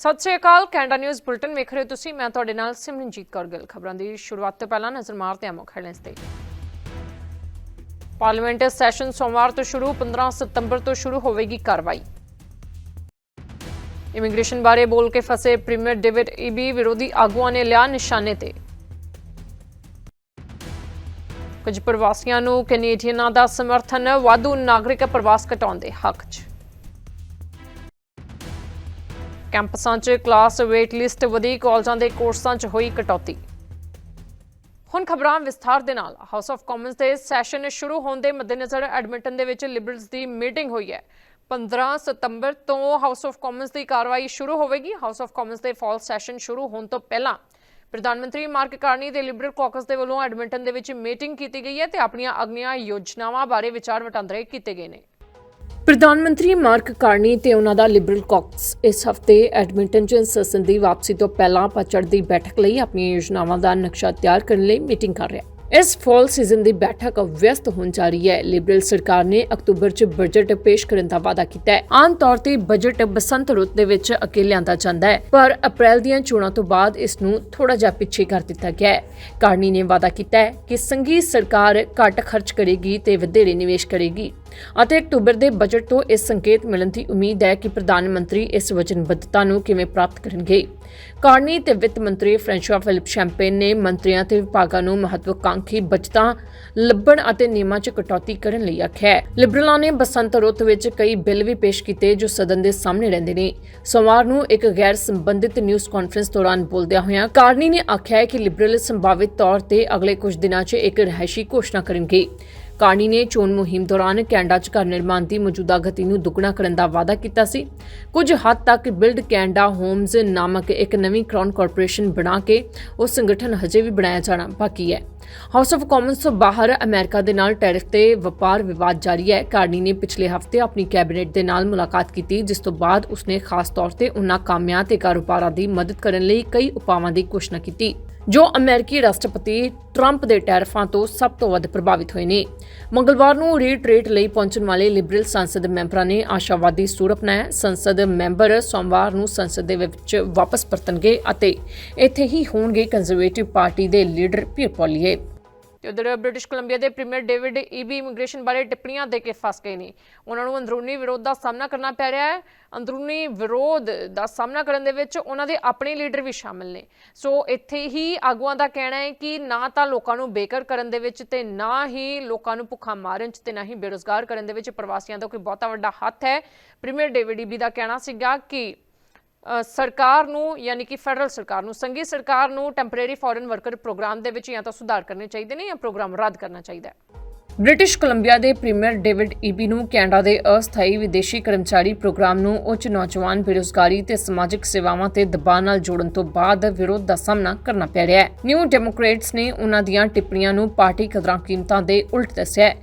ਸਤਿ ਸ਼੍ਰੀ ਅਕਾਲ, ਕੈਨੇਡਾ ਨਿਊਜ਼ ਬੁਲਟਨ ਵੇਖ ਰਹੇ ਹੋ ਤੁਸੀਂ। ਮੈਂ ਤੁਹਾਡੇ ਨਾਲ ਸਿਮਰਨਜੀਤ ਕੌਰ ਗਿੱਲ ਖਬਰਾਂ ਦੀ ਸ਼ੁਰੂਆਤ ਤੋਂ ਪਹਿਲਾਂ ਨਜ਼ਰ ਮਾਰਦੇ ਹਾਂ ਮੁੱਖ ਹੈਡਲਾਈਨਸ ਤੇ। ਪਾਰਲੀਮੈਂਟ ਸੈਸ਼ਨ ਸੋਮਵਾਰ ਤੋਂ ਸ਼ੁਰੂ 15 ਸਤੰਬਰ ਤੋਂ ਸ਼ੁਰੂ ਹੋਵੇਗੀ ਕਾਰਵਾਈ। ਇਮੀਗ੍ਰੇਸ਼ਨ ਬਾਰੇ ਬੋਲ ਕੇ ਫਸੇ ਪ੍ਰੀਮੀਅਰ ਡੇਵਿਡ ਈਬੀ ਵਿਰੋਧੀ ਆਗੂਆਂ ਨੇ ਲਿਆ ਨਿਸ਼ਾਨੇ ਤੇ। ਕੁਝ ਪ੍ਰਵਾਸੀਆਂ ਨੂੰ ਕੈਨੇਡੀਅਨਾਂ ਦਾ ਸਮਰਥਨ, ਵਾਧੂ ਨਾਗਰਿਕ ਪ੍ਰਵਾਸ ਘਟਾਉਣ ਦੇ ਹੱਕ 'ਚ। ਕੈਂਪਸਾਂ 'ਚ ਕਲਾਸ ਵੇਟ ਲਿਸਟ ਵਧੀ, ਕਾਲਜਾਂ ਦੇ ਕੋਰਸਾਂ 'ਚ ਹੋਈ ਕਟੌਤੀ। ਹੁਣ ਖਬਰਾਂ ਵਿਸਥਾਰ ਦੇ ਨਾਲ। ਹਾਊਸ ਆਫ ਕਾਮਨਸ ਦੇ ਸੈਸ਼ਨ ਸ਼ੁਰੂ ਹੋਣ ਦੇ ਮੱਦੇਨਜ਼ਰ ਐਡਮਿੰਟਨ ਦੇ ਵਿੱਚ ਲਿਬਰਲਸ ਦੀ ਮੀਟਿੰਗ ਹੋਈ ਹੈ। 15 ਸਤੰਬਰ ਤੋਂ ਹਾਊਸ ਆਫ ਕਾਮਨਸ ਦੀ ਕਾਰਵਾਈ ਸ਼ੁਰੂ ਹੋਵੇਗੀ। ਹਾਊਸ ਆਫ ਕਾਮਨਸ ਦੇ ਫਾਲ ਸੈਸ਼ਨ ਸ਼ੁਰੂ ਹੋਣ ਤੋਂ ਪਹਿਲਾਂ ਪ੍ਰਧਾਨ ਮੰਤਰੀ ਮਾਰਕ ਕਾਰਨੀ ਦੇ ਲਿਬਰਲ ਕਾਕਸ ਦੇ ਵੱਲੋਂ ਐਡਮਿੰਟਨ ਦੇ ਵਿੱਚ ਮੀਟਿੰਗ ਕੀਤੀ ਗਈ ਹੈ ਤੇ ਆਪਣੀਆਂ ਅਗਲੀਆਂ ਯੋਜਨਾਵਾਂ ਬਾਰੇ ਵਿਚਾਰ ਵਟਾਂਦਰੇ ਕੀਤੇ ਗਏ ਨੇ। ਪ੍ਰਧਾਨ ਮੰਤਰੀ ਮਾਰਕ ਕਾਰਨੀ ਤੇ ਉਹਨਾਂ ਦਾ ਲਿਬਰਲ ਕਾਕਸ ਇਸ ਹਫ਼ਤੇ ਐਡਮਿੰਟਨ ਚ ਸੈਸ਼ਨ ਦੀ ਵਾਪਸੀ ਤੋਂ ਪਹਿਲਾਂ ਪਚੜ ਦੀ ਬੈਠਕ ਲਈ ਆਪਣੀਆਂ ਯੋਜਨਾਵਾਂ ਦਾ ਨਕਸ਼ਾ ਤਿਆਰ ਕਰਨ ਲਈ ਮੀਟਿੰਗ ਕਰ ਰਿਹਾ। ਇਸ ਫਾਲ ਸੀਜ਼ਨ ਦੀ ਬੈਠਕ ਵਿਅਸਤ ਹੋਣ ਜਾ ਰਹੀ ਹੈ। ਲਿਬਰਲ ਸਰਕਾਰ ਨੇ ਅਕਤੂਬਰ 'ਚ ਬਜਟ ਪੇਸ਼ ਕਰਨ ਦਾ ਵਾਅਦਾ ਕੀਤਾ ਹੈ। ਆਮ ਤੌਰ ਤੇ ਬਜਟ ਬਸੰਤ ਰੁੱਤ ਦੇ ਵਿੱਚ ਅਕੇ ਲਿਆਂਦਾ ਜਾਂਦਾ ਹੈ, ਪਰ ਅਪ੍ਰੈਲ ਦੀਆਂ ਚੋਣਾਂ ਤੋਂ ਬਾਅਦ ਇਸ ਨੂੰ ਥੋੜਾ ਜਿਹਾ ਪਿੱਛੇ ਕਰ ਦਿੱਤਾ ਗਿਆ ਹੈ। ਕਾਰਨੀ ਨੇ ਵਾਅਦਾ ਕੀਤਾ ਹੈ ਕਿ ਸੰਘੀ ਸਰਕਾਰ ਘੱਟ ਖਰਚ ਕਰੇਗੀ ਤੇ ਵਧੇਰੇ ਨਿਵੇਸ਼ ਕਰੇਗੀ। ਅਤੇ ਅਕਤੂਬਰ ਦੇ ਬਜਟ ਤੋਂ ਇਸ ਸੰਕੇਤ ਮਿਲਣ ਦੀ ਉਮੀਦ ਹੈ ਕਿ ਪ੍ਰਧਾਨ ਮੰਤਰੀ ਇਸ ਵਚਨਬੱਧਤਾ ਨੂੰ ਕਿਵੇਂ ਪ੍ਰਾਪਤ ਕਰਨਗੇ। ਕਾਰਨੀ ਤੇ ਵਿੱਤ ਮੰਤਰੀ ਫ੍ਰੈਂਸ਼ਵਾ ਫਿਲਿਪ ਸ਼ੈਂਪੇਨ ਨੇ ਮੰਤਰੀਆਂ ਤੇ ਵਿਭਾਗਾਂ ਨੂੰ ਮਹੱਤਵਕਾਂਖੀ ਬਚਤਾਂ ਲੱਭਣ ਅਤੇ ਨਿਯਮਾਂ 'ਚ ਕਟੌਤੀ ਕਰਨ ਲਈ ਆਖਿਆ ਹੈ। ਲਿਬਰਲਾਂ ਨੇ ਬਸੰਤ ਰੁੱਤ ਵਿੱਚ ਕਈ ਬਿੱਲ ਵੀ ਪੇਸ਼ ਕੀਤੇ ਜੋ ਸਦਨ ਦੇ ਸਾਹਮਣੇ ਰਹਿੰਦੇ ਨੇ। ਸੋਮਵਾਰ ਨੂੰ ਇੱਕ ਗੈਰ ਸੰਬੰਧਿਤ ਨਿਊਜ਼ ਕਾਨਫਰੰਸ ਦੌਰਾਨ ਬੋਲਦਿਆਂ ਹੋਇਆਂ ਕਾਰਨੀ ਨੇ ਆਖਿਆ ਹੈ ਕਿ ਲਿਬਰਲ ਸੰਭਾਵਿਤ ਤੌਰ ਤੇ ਅਗਲੇ ਕੁਝ ਦਿਨਾਂ 'ਚ ਇੱਕ ਰਿਹਾਇਸ਼ੀ ਘੋਸ਼ਣਾ ਕਰਨਗੇ। ਕਾਰਨੀ ਨੇ ਚੋਣ ਮੁਹਿੰਮ ਦੌਰਾਨ ਕੈਨੇਡਾ 'ਚ ਘਰ ਨਿਰਮਾਣ ਦੀ ਮੌਜੂਦਾ ਗਤੀ ਨੂੰ ਦੁੱਗਣਾ ਕਰਨ ਦਾ ਵਾਅਦਾ ਕੀਤਾ ਸੀ। ਕੁਝ ਹੱਦ ਤੱਕ ਬਿਲਡ ਕੈਨੇਡਾ ਹੋਮਜ਼ ਨਾਮਕ ਇੱਕ ਨਵੀਂ ਕਰਾਊਨ ਕਾਰਪੋਰੇਸ਼ਨ ਬਣਾ ਕੇ ਉਹ ਸੰਗਠਨ ਹਜੇ ਵੀ ਬਣਾਇਆ ਜਾਣਾ ਬਾਕੀ ਹੈ। ਹਾਊਸ ਆਫ ਕਾਮਨਸ ਤੋਂ ਬਾਹਰ ਅਮਰੀਕਾ ਦੇ ਨਾਲ ਟੈਰਿਫ ਤੇ ਵਪਾਰ ਵਿਵਾਦ ਜਾਰੀ ਹੈ। ਕਾਰਨੀ ਨੇ ਪਿਛਲੇ ਹਫ਼ਤੇ ਆਪਣੀ ਕੈਬਨਿਟ ਦੇ ਨਾਲ ਮੁਲਾਕਾਤ ਕੀਤੀ, ਜਿਸ ਤੋਂ ਬਾਅਦ ਉਸਨੇ ਖਾਸ ਤੌਰ ਤੇ ਉਨ੍ਹਾਂ ਕਾਮਿਆਂ ਤੇ ਕਾਰੋਬਾਰਾਂ ਦੀ ਮਦਦ ਕਰਨ ਲਈ ਕਈ ਉਪਾਵਾਂ ਦੀ ਘੋਸ਼ਣਾ ਕੀਤੀ। ਜੋ ਅਮਰੀਕੀ ਰਾਸ਼ਟਰਪਤੀ ਟਰੰਪ ਦੇ ਟੈਰਫਾਂ ਤੋਂ ਸਭ ਤੋਂ ਵੱਧ ਪ੍ਰਭਾਵਿਤ ਹੋਏ ਨੇ। ਮੰਗਲਵਾਰ ਨੂੰ ਰੀਟਰੀਟ ਲਈ ਪਹੁੰਚਣ ਵਾਲੇ ਲਿਬਰਲ ਸੰਸਦ ਮੈਂਬਰਾਂ ਨੇ ਆਸ਼ਾਵਾਦੀ ਸੂਰ ਅਪਣਾਇਆ ਸੰਸਦ ਮੈਂਬਰ ਸੋਮਵਾਰ ਨੂੰ ਸੰਸਦ ਦੇ ਵਿੱਚ ਵਾਪਸ ਪਰਤਣਗੇ ਅਤੇ ਇੱਥੇ ਹੀ ਹੋਣਗੇ ਕੰਜ਼ਰਵੇਟਿਵ ਪਾਰਟੀ ਦੇ ਲੀਡਰ ਪੀਰ ਪੋਲੀਏ ਤੇ ਉਧਰ ਬ੍ਰਿਟਿਸ਼ ਕੋਲੰਬੀਆ ਦੇ ਪ੍ਰੀਮੀਅਰ ਡੇਵਿਡ ਈਬੀ ਇਮੀਗ੍ਰੇਸ਼ਨ ਬਾਰੇ ਟਿੱਪਣੀਆਂ ਦੇ ਕੇ ਫਸ ਗਏ ਨੇ। ਉਹਨਾਂ ਨੂੰ ਅੰਦਰੂਨੀ ਵਿਰੋਧ ਦਾ ਸਾਹਮਣਾ ਕਰਨਾ ਪੈ ਰਿਹਾ ਹੈ। ਅੰਦਰੂਨੀ ਵਿਰੋਧ ਦਾ ਸਾਹਮਣਾ ਕਰਨ ਦੇ ਵਿੱਚ ਉਹਨਾਂ ਦੇ ਆਪਣੇ ਲੀਡਰ ਵੀ ਸ਼ਾਮਿਲ ਨੇ। ਸੋ ਇੱਥੇ ਹੀ ਆਗੂਆਂ ਦਾ ਕਹਿਣਾ ਹੈ ਕਿ ਨਾ ਤਾਂ ਲੋਕਾਂ ਨੂੰ ਬੇਕਰ ਕਰਨ ਦੇ ਵਿੱਚ ਤੇ ਨਾ ਹੀ ਲੋਕਾਂ ਨੂੰ ਭੁੱਖਾ ਮਾਰਨ 'ਚ ਤੇ ਨਾ ਹੀ ਬੇਰੋਜ਼ਗਾਰ ਕਰਨ ਦੇ ਵਿੱਚ ਪ੍ਰਵਾਸੀਆਂ ਦਾ ਕੋਈ ਬਹੁਤਾ ਵੱਡਾ ਹੱਥ ਹੈ। ਪ੍ਰੀਮੀਅਰ ਡੇਵਿਡ ਈਬੀ ਦਾ ਕਹਿਣਾ ਸੀਗਾ ਕਿ ਸਰਕਾਰ ਨੂੰ ਯਾਨੀ ਕਿ ਫੈਡਰਲ ਸਰਕਾਰ ਨੂੰ, ਸੰਘੀ ਸਰਕਾਰ ਨੂੰ ਟੈਂਪਰੇਰੀ ਫੋਰਨ ਵਰਕਰ ਪ੍ਰੋਗਰਾਮ ਦੇ ਵਿੱਚ ਜਾਂ ਤਾਂ ਸੁਧਾਰ ਕਰਨੇ ਚਾਹੀਦੇ ਨੇ ਜਾਂ ਪ੍ਰੋਗਰਾਮ ਰੱਦ ਕਰਨਾ ਚਾਹੀਦਾ ਹੈ? ਬ੍ਰਿਟਿਸ਼ ਕੋਲੰਬੀਆ ਦੇ ਪ੍ਰੀਮੀਅਰ ਡੇਵਿਡ ਈਬੀ ਨੂੰ ਕੈਨੇਡਾ ਦੇ ਅਸਥਾਈ ਵਿਦੇਸ਼ੀ ਕਰਮਚਾਰੀ ਪ੍ਰੋਗਰਾਮ ਨੂੰ ਉੱਚ ਨੌਜਵਾਨ, ਬੇਰੁਜ਼ਗਾਰੀ ਤੇ ਸਮਾਜਿਕ ਸੇਵਾਵਾਂ ਤੇ ਦਬਾਅ ਨਾਲ ਜੋੜਨ ਤੋਂ ਬਾਅਦ ਵਿਰੋਧ ਦਾ ਸਾਹਮਣਾ ਕਰਨਾ ਪੈ ਰਿਹਾ ਹੈ। ਨਿਊ ਡੈਮੋਕ੍ਰੇਟਸ ਨੇ ਉਹਨਾਂ ਦੀਆਂ ਟਿੱਪਣੀਆਂ ਨੂੰ ਪਾਰਟੀ ਕਦਰਾਂ ਕੀਮਤਾਂ ਦੇ ਉਲਟ ਦੱਸਿਆ ਹੈ।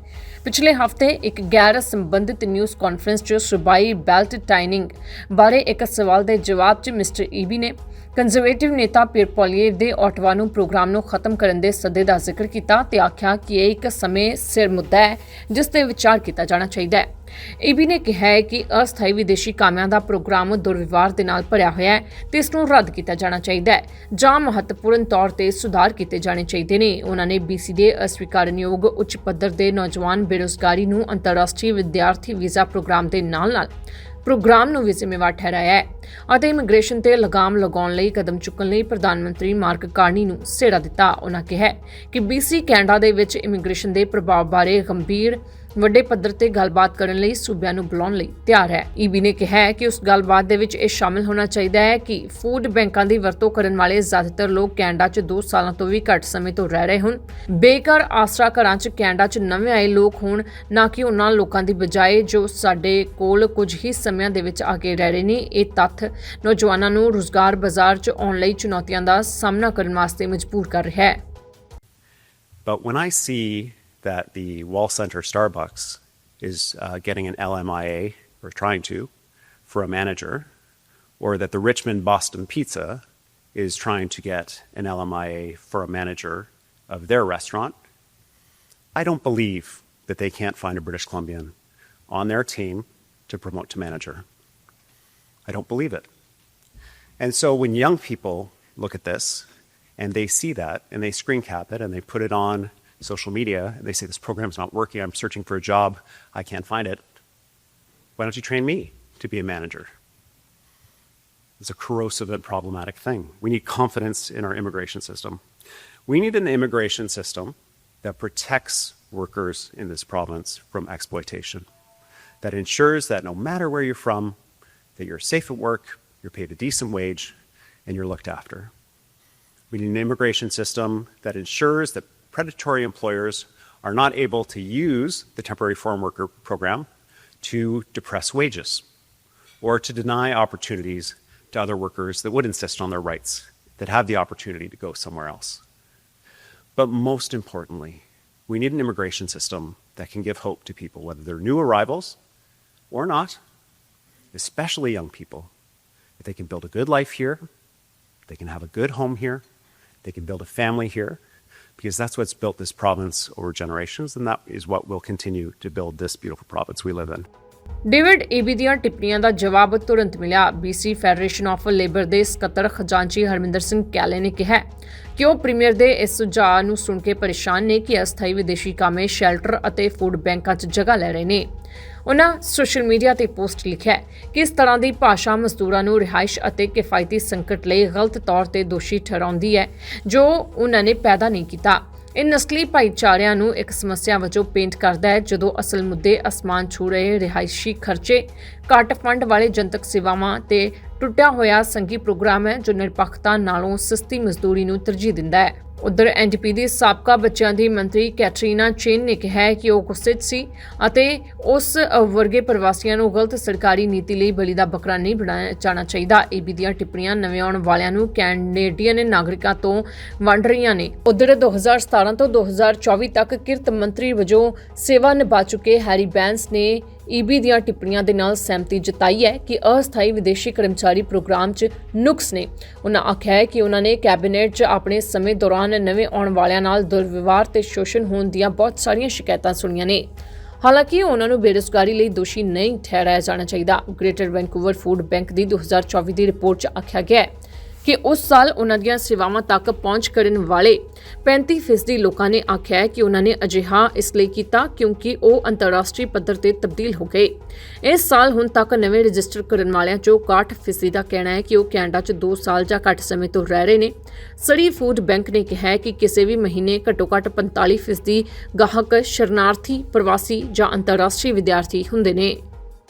ਪਿਛਲੇ ਹਫ਼ਤੇ ਇੱਕ ਗੈਰ ਸੰਬੰਧਿਤ ਨਿਊਜ਼ ਕਾਨਫਰੰਸ 'ਚ ਸੂਬਾਈ ਬੈਲਟ ਟਾਈਨਿੰਗ ਬਾਰੇ ਇੱਕ ਸਵਾਲ ਦੇ ਜਵਾਬ 'ਚ ਮਿਸਟਰ ਈਬੀ ਨੇ ਕੰਜ਼ਰਵੇਟਿਵ ਨੇਤਾ ਪੀਰ ਦੇ ਆਟਵਾ ਨੂੰ ਪ੍ਰੋਗਰਾਮ ਨੂੰ ਖਤਮ ਕਰਨ ਦੇ ਸੱਦੇ ਦਾ ਜ਼ਿਕਰ ਕੀਤਾ ਤੇ ਆਖਿਆ ਕਿ ਇਹ ਇੱਕ ਸਮੇਂ ਸਿਰ ਮੁੱਦਾ ਹੈ, ਜਿਸ ਤੇ ਵਿਚਾਰ ਕੀਤਾ ਜਾਣਾ ਚਾਹੀਦਾ ਹੈ। ਈਬੀ ਨੇ ਕਿਹਾ ਹੈ ਕਿ ਅਸਥਾਈ ਵਿਦੇਸ਼ੀ ਕਾਮਿਆਂ ਦਾ ਪ੍ਰੋਗਰਾਮ ਦੁਰਵਿਵਹਾਰ ਦੇ ਨਾਲ ਭਰਿਆ ਹੋਇਆ ਹੈ ਤੇ ਇਸ ਨੂੰ ਰੱਦ ਕੀਤਾ ਜਾਣਾ ਚਾਹੀਦਾ ਹੈ ਜਾਂ ਮਹੱਤਵਪੂਰਨ ਤੌਰ ਤੇ ਸੁਧਾਰ ਕੀਤੇ ਜਾਣੇ ਚਾਹੀਦੇ ਨੇ। ਉਹਨਾਂ ਨੇ ਬੀਸੀ ਦੇ ਅਸਵੀਕਾਰਨਯੋਗ ਉੱਚ ਪੱਧਰ ਦੇ ਨੌਜਵਾਨ ਬੇਰੁਜ਼ਗਾਰੀ ਨੂੰ ਅੰਤਰਰਾਸ਼ਟਰੀ ਵਿਦਿਆਰਥੀ ਵੀਜ਼ਾ ਪ੍ਰੋਗਰਾਮ ਦੇ ਨਾਲ-ਨਾਲ ਪ੍ਰੋਗਰਾਮ ਨੂੰ ਵੀ ਜ਼ਿੰਮੇਵਾਰ ਠਹਿਰਾਇਆ ਹੈ ਅਤੇ ਇਮੀਗ੍ਰੇਸ਼ਨ ਤੇ ਲਗਾਮ ਲਗਾਉਣ ਲਈ ਕਦਮ ਚੁੱਕਣ ਲਈ ਪ੍ਰਧਾਨ ਮੰਤਰੀ ਮਾਰਕ ਕਾਰਨੀ ਨੂੰ ਸੇੜਾ ਦਿੱਤਾ। ਉਹਨਾਂ ਕਿਹਾ ਕਿ ਬੀਸੀ ਕੈਨੇਡਾ ਦੇ ਵਿੱਚ ਇਮੀਗ੍ਰੇਸ਼ਨ ਦੇ ਪ੍ਰਭਾਵ ਬਾਰੇ ਗੰਭੀਰ ਵੱਡੇ ਪੱਧਰ ਤੇ ਗੱਲਬਾਤ ਕਰਨ ਲਈ ਸੂਬਿਆਂ ਨੂੰ ਬੁਲਾਉਣ ਲਈ ਤਿਆਰ ਹੈ। ਈਬੀ ਨੇ ਕਿਹਾ ਹੈ ਕਿ ਉਸ ਗੱਲਬਾਤ ਦੇ ਵਿੱਚ ਇਹ ਸ਼ਾਮਿਲ ਹੋਣਾ ਚਾਹੀਦਾ ਹੈ ਕਿ ਫੂਡ ਬੈਂਕਾਂ ਦੀ ਵਰਤੋਂ ਕਰਨ ਵਾਲੇ ਜ਼ਿਆਦਾਤਰ ਲੋਕ ਕੈਨੇਡਾ 'ਚ 2 ਸਾਲਾਂ ਤੋਂ ਵੀ ਘੱਟ ਸਮੇਂ ਤੋਂ ਰਹਿ ਰਹੇ ਹਨ ਬੇਕਾਰ ਆਸਰਾ ਘਰਾਂ 'ਚ ਕੈਨੇਡਾ 'ਚ ਨਵੇਂ ਆਏ ਲੋਕ ਹੋਣ, ਨਾ ਕਿ ਉਹਨਾਂ ਲੋਕਾਂ ਦੀ ਬਜਾਏ ਜੋ ਸਾਡੇ ਕੋਲ ਕੁਝ ਹੀ ਸਮਿਆਂ ਦੇ ਵਿੱਚ ਆ ਕੇ ਰਹਿ ਰਹੇ ਨੇ, ਇਹ ਤੱਥ ਨੌਜਵਾਨਾਂ ਨੂੰ ਰੁਜ਼ਗਾਰ ਬਾਜ਼ਾਰ 'ਚ ਆਉਣ ਲਈ ਚੁਣੌਤੀਆਂ ਦਾ ਸਾਹਮਣਾ ਕਰਨ ਵਾਸਤੇ ਮਜਬੂਰ ਕਰ ਰਿਹਾ ਹੈ। But when I see that the Wall Center Starbucks is uh, getting an LMIA, or trying to, for a manager, or that the Richmond Boston Pizza is trying to get an LMIA for a manager of their restaurant, I don't believe that they can't find a British Columbian on their team to promote to manager. I don't believe it. And so when young people look at this and they see that and they screen cap it and they put it on social media and they say, This program's not working, I'm searching for a job, I can't find it. Why don't you train me to be a manager? It's a corrosive and problematic thing. We need confidence in our immigration system. We need an immigration system that protects workers in this province from exploitation, that ensures that no matter where you're from, that you're safe at work, you're paid a decent wage, and you're looked after. We need an immigration system that ensures that predatory employers are not able to use the temporary foreign worker program to depress wages or to deny opportunities to other workers that would insist on their rights, that have the opportunity to go somewhere else. But most importantly, we need an immigration system that can give hope to people, whether they're new arrivals or not, especially young people. If they can build a good life here, they can have a good home here, they can build a family here, because that's what's built this province over generations, and that is what will continue to build this beautiful province we live in. David Eby ਦੀਆਂ ਟਿੱਪਣੀਆਂ ਦਾ ਜਵਾਬ ਤੁਰੰਤ ਮਿਲਿਆ BC federation of labour ਦੇ ਸਕੱਤਰ ਖਜ਼ਾਨਚੀ ਹਰਮਿੰਦਰ ਸਿੰਘ ਕੈਲੇ ਨੇ ਕਿਹਾ ਕਿ ਉਹ ਪ੍ਰੀਮੀਅਰ ਦੇ ਇਸ ਸੁਝਾਅ ਨੂੰ ਸੁਣ ਕੇ ਪਰੇਸ਼ਾਨ ਨੇ ਕਿ ਅਸਥਾਈ ਵਿਦੇਸ਼ੀ ਕਾਮੇ ਸ਼ੈਲਟਰ ਅਤੇ ਫੂਡ ਬੈਂਕਾਂ 'ਚ ਜਗ੍ਹਾ ਲੈ ਰਹੇ ਨੇ ਉਹਨਾਂ ਸੋਸ਼ਲ ਮੀਡੀਆ ਤੇ ਪੋਸਟ ਲਿਖਿਆ ਹੈ ਕਿ ਇਸ ਤਰ੍ਹਾਂ ਦੀ ਭਾਸ਼ਾ ਮਜ਼ਦੂਰਾਂ ਨੂੰ ਰਿਹਾਇਸ਼ ਅਤੇ ਕਿਫਾਇਤੀ ਸੰਕਟ ਲਈ ਗਲਤ ਤੌਰ ਤੇ ਦੋਸ਼ੀ ਠਹਿਰਾਉਂਦੀ ਹੈ, ਜੋ ਉਹਨਾਂ ਨੇ ਪੈਦਾ ਨਹੀਂ ਕੀਤਾ। ਇਹ ਨਸਲੀ ਭਾਈਚਾਰਿਆਂ ਨੂੰ ਇੱਕ ਸਮੱਸਿਆ ਵਜੋਂ ਪੇਂਟ ਕਰਦਾ ਹੈ, ਜਦੋਂ ਅਸਲ ਮੁੱਦੇ ਅਸਮਾਨ ਛੂ ਰਹੇ ਰਿਹਾਇਸ਼ੀ ਖਰਚੇ, ਘੱਟ ਫੰਡ ਵਾਲੇ ਜਨਤਕ ਸੇਵਾਵਾਂ ਤੇ ਟੁੱਟਿਆ ਹੋਇਆ ਸੰਘੀ ਪ੍ਰੋਗਰਾਮ ਹੈ, ਜੋ ਨਿਰਪੱਖਤਾ ਨਾਲੋਂ ਸਸਤੀ ਮਜ਼ਦੂਰੀ ਨੂੰ ਤਰਜੀਹ ਦਿੰਦਾ ਹੈ। ਉਧਰ ਐਨਡੀਪੀ ਦੀ ਸਾਬਕਾ ਬੱਚਿਆਂ ਦੀ ਮੰਤਰੀ ਕੈਟਰੀਨਾ ਚੇਨ ਨੇ ਕਿਹਾ ਹੈ ਕਿ ਉਹ ਗੁੱਸੇ 'ਚ ਸੀ ਅਤੇ ਉਸ ਵਰਗੇ ਪ੍ਰਵਾਸੀਆਂ ਨੂੰ ਗਲਤ ਸਰਕਾਰੀ ਨੀਤੀ ਲਈ ਬਲੀ ਦਾ ਬੱਕਰਾ ਨਹੀਂ ਬਣਾਇਆ ਜਾਣਾ ਚਾਹੀਦਾ। ਏਬੀ ਦੀਆਂ ਟਿੱਪਣੀਆਂ ਨਵੇਂ ਆਉਣ ਵਾਲਿਆਂ ਨੂੰ ਕੈਨੇਡੀਅਨ ਨਾਗਰਿਕਾਂ ਤੋਂ ਵੰਡ ਰਹੀਆਂ ਨੇ। ਉਧਰ 2017 ਤੋਂ 2024 ਤੱਕ ਕਿਰਤ ਮੰਤਰੀ ਵਜੋਂ ਸੇਵਾ ਨਿਭਾ ਚੁੱਕੇ ਹੈਰੀ ਬੈਂਸ ਨੇ ਈਬੀ ਦੀਆਂ ਟਿੱਪਣੀਆਂ ਦੇ ਨਾਲ ਸਹਿਮਤੀ ਜਤਾਈ ਹੈ ਕਿ ਅਸਥਾਈ ਵਿਦੇਸ਼ੀ ਕਰਮਚਾਰੀ ਪ੍ਰੋਗਰਾਮ 'ਚ ਨੁਕਸ ਨੇ। ਉਹਨਾਂ ਆਖਿਆ ਹੈ ਕਿ ਉਹਨਾਂ ਨੇ ਕੈਬਨਿਟ 'ਚ ਆਪਣੇ ਸਮੇਂ ਦੌਰਾਨ ਨਵੇਂ ਆਉਣ ਵਾਲਿਆਂ ਨਾਲ ਦੁਰਵਿਵਹਾਰ ਤੇ ਸ਼ੋਸ਼ਣ ਹੋਣ ਦੀਆਂ ਬਹੁਤ ਸਾਰੀਆਂ ਸ਼ਿਕਾਇਤਾਂ ਸੁਣੀਆਂ ਨੇ। ਹਾਲਾਂਕਿ ਉਹਨਾਂ ਨੂੰ ਬੇਰੁਜ਼ਗਾਰੀ ਲਈ ਦੋਸ਼ੀ ਨਹੀਂ ਠਹਿਰਾਇਆ ਜਾਣਾ ਚਾਹੀਦਾ। ਗ੍ਰੇਟਰ ਵੈਂਕੂਵਰ ਫੂਡ ਬੈਂਕ ਦੀ 2024 ਦੀ ਰਿਪੋਰਟ 'ਚ ਆਖਿਆ ਗਿਆ ਹੈ ਕਿ ਉਸ ਸਾਲ ਉਹਨਾਂ ਦੀਆਂ ਸੇਵਾਵਾਂ ਤੱਕ ਪਹੁੰਚ ਕਰਨ ਵਾਲੇ 35% ਲੋਕਾਂ ਨੇ ਆਖਿਆ ਹੈ ਕਿ ਉਹਨਾਂ ਨੇ ਅਜਿਹਾ ਇਸ ਲਈ ਕੀਤਾ ਕਿਉਂਕਿ ਉਹ ਅੰਤਰਰਾਸ਼ਟਰੀ ਪੱਧਰ ਤੇ ਤਬਦੀਲ ਹੋ ਗਏ। ਇਸ ਸਾਲ ਹੁਣ ਤੱਕ ਨਵੇਂ ਰਜਿਸਟਰ ਕਰਨ ਵਾਲਿਆਂ ਚੋਂ 61% ਦਾ ਕਹਿਣਾ ਹੈ ਕਿ ਉਹ ਕੈਨੇਡਾ 'ਚ 2 ਸਾਲ ਜਾਂ ਘੱਟ ਸਮੇਂ ਤੋਂ ਰਹਿ ਰਹੇ ਨੇ। ਸੜੀ ਫੂਡ ਬੈਂਕ ਨੇ ਕਿਹਾ ਹੈ ਕਿ ਕਿਸੇ ਵੀ ਮਹੀਨੇ ਘੱਟੋ-ਘੱਟ 45% ਗਾਹਕ ਸ਼ਰਨਾਰਥੀ, ਪ੍ਰਵਾਸੀ ਜਾਂ ਅੰਤਰਰਾਸ਼ਟਰੀ ਵਿਦਿਆਰਥੀ ਹੁੰਦੇ ਨੇ।